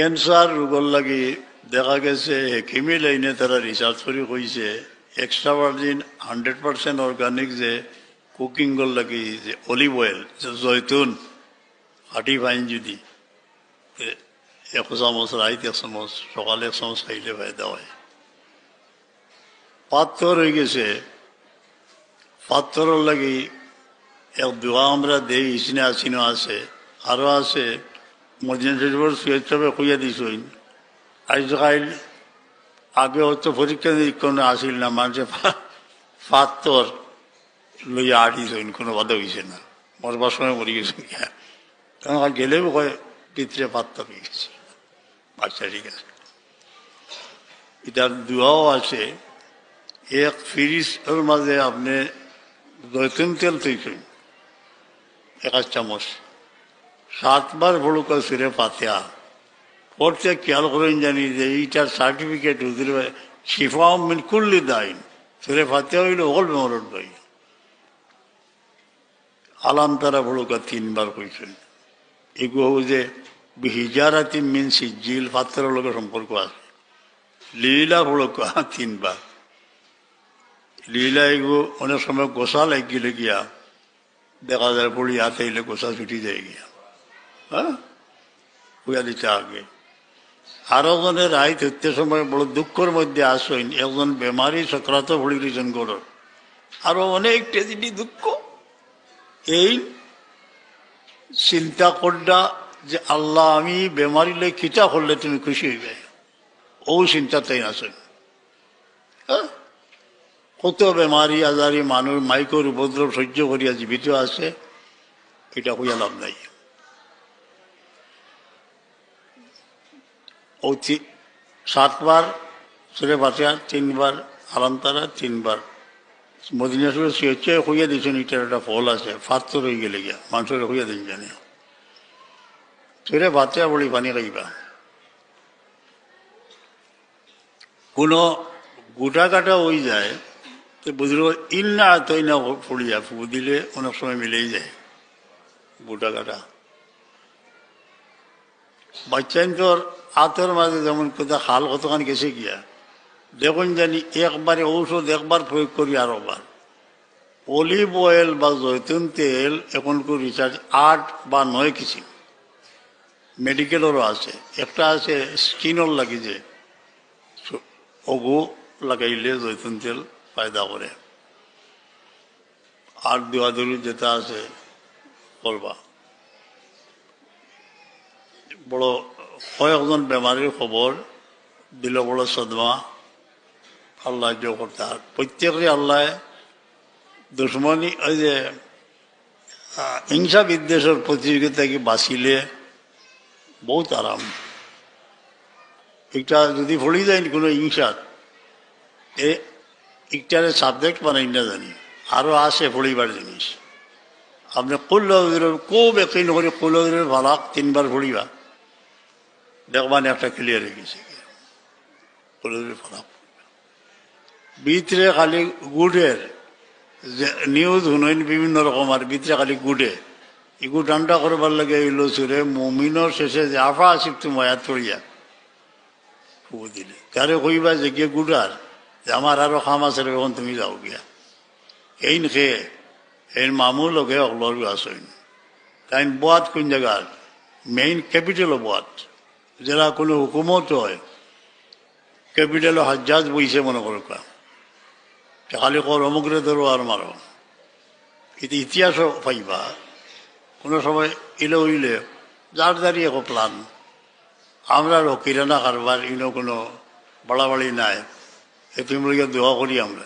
Cancer রোগর লাগি দেখা গেছে, হেকিমি লাইনে তারা রিসার্চ করে কইছে extra virgin hundred percent organic যে কুকিং গর লাগি যে অলিভ অয়েল যে জৈতুন হাঁটি ফাইন যদি এক চামচ রাইত এক চামচ, সকালে এক চামচ খাইলে ফায়দা হয়। পাথর হয়ে গেছে। পাথরের লাগি এক দোয়া আমরা দেই ইসিনে আসিনো আছে আরও আছে মদিনা শরীফের সুয়েদ সাহেবে খুঁজে দিছইন আজকাল আগে হয়তো পরীক্ষা নিরীক্ষণ আসিল না মানুষে পাত্তর লইয়া আটিছইন কোনো বাধা হয়েছে না। মরবার সময় মরি গেছে কারণ আর গেলেও কয় পিতরে পাত্তর হয়ে গেছে। বাচ্চা ঠিক আছে। এটার দোয়াও আছে, এক ফিরিসের মাঝে আপনি জৈতুন তেল তৈরি এক চামচ। সাতবার ভুড়ুকা সুরে পাতিয়া পড়তে খেয়াল করেন জানি যে এইটার সার্টিফিকেট হুজুর শিফা মিন কুল্লি দাইন। সুরে ফাতিয়া হইল অল মেমরণ দাই আলাম তারা ভুড়ুকা তিনবার কইছেন। এগুলো যে হিজারাতি মিন সিজিল পাত্রের লোকের সম্পর্ক আছে। লীলা ভুড়ুকা তিনবার। লীলা এগো অনেক সময় গোসা লাগিলে গিয়া দেখা যায় পড়ি হাতে এলে গোসা ছুটি যায় গিয়া। হ্যাঁ? দিতে আগে। আরও জনের রায় ধরতে সময় বড় দুঃখের মধ্যে আসইন, একজন বেমারি সক্রান্ত ভুড়ি দিয়েছেন গড়র আরও অনেক টেজিটি দুঃখ। এই চিন্তা করডা যে আল্লাহ, আমি বেমারিলে কিতা করলে তুমি খুশি হইবে? ও চিন্তা তাই আসেন হ্যাঁ? কত বেমারি আজারি মানুষ মাইকর উপদ্রব সহ্য করিয়া জীবিত আছে, এটা হইয়া লাভ নাই। ও তি- সাতবার, সুরে বাঁচিয়া তিনবার আলামতারা তিনবার। মদিনা সুরে সিয়েছে হইয়া দিয়েছেন এটার একটা ফল আছে ফাত্তর রয়ে গেলে গিয়া মানুষের হইয়া দিন জানি। সুরে বাঁচিয়া বলি পানি খাইবা কোনো গোটা কাটা হয়ে যায়, তো বুঝলো ইল না তৈ না পড়িয়া ফু দিলে অনেক সময় মিলেই যায়, গোটা কাটা। বাচ্চাইন তোর হাতের মাঝে যেমন কোথাও খাল কতখান গেছে গিয়া, দেখুন জানি একবারে ঔষধ একবার প্রয়োগ করি আরোবার অলিভ অয়েল বা জৈতুন তেল এখনকার রিচার্জ আট বা নয় কিছু মেডিকেলেরও আছে। একটা আছে স্কিনর লাগি যে ওগু লাগাইলে জৈতুন তেল ফায়দা করে। আর দোয়াদুরি যেটা আছে, করবা। বড় কয়েকজন বেমারির খবর দিল বড় সদমা, আল্লাহ জো করতে আর প্রত্যেকেরই আল্লাহ দুশ্মনী ওই যে হিংসা বিদ্বেষের প্রতিযোগিতাকে বাঁচিলে, বহুত আরাম এটা যদি ভরি যায় কোনো হিংসার এ একটারে সাবজেক্ট বানাই না জানি আরও আছে ভরিবার জিনিস আপনি কুল্লদের খুব একই নকরি কুল্লদের ভালাক তিনবার ভরিবা দেখবান একটা ক্লিয়ার হয়ে গেছে ভালাক ভিতরে খালি গুড়ের নিউজ শুনাইন বিভিন্ন রকম আর ভিতরে খালি গুড়ে ইগু ঠান্ডা করবার লাগে এলো সুরে মমিনর শেষে যে আফা আসিক তুমি মায়াত করিয়া ফু দিলে তারে কইবা যে গিয়ে গুড়ার যে আমার আরও খাম আছে এখন তুমি যাও গিয়া এইন খেয়ে এই মামু লোকে অকলর আসইন তাই বোয়াত কোন জায়গার মেইন ক্যাপিটাল বোয়াত যারা কোনো হুকুমত হয় ক্যাপিটাল হাজ্জাজ বইছে মনে করো কা খালি কর অমুকরে ধরো আর মারো। কিন্তু ইতিহাসও পাইবা। কোনো সময় ইলে উইলে যার দাঁড়িয়ে এক প্লান আমরা কিরানা কারবার, ইনো কোনো বাড়াবাড়ি নাই। এ তুমি দোয়া করি আমরা।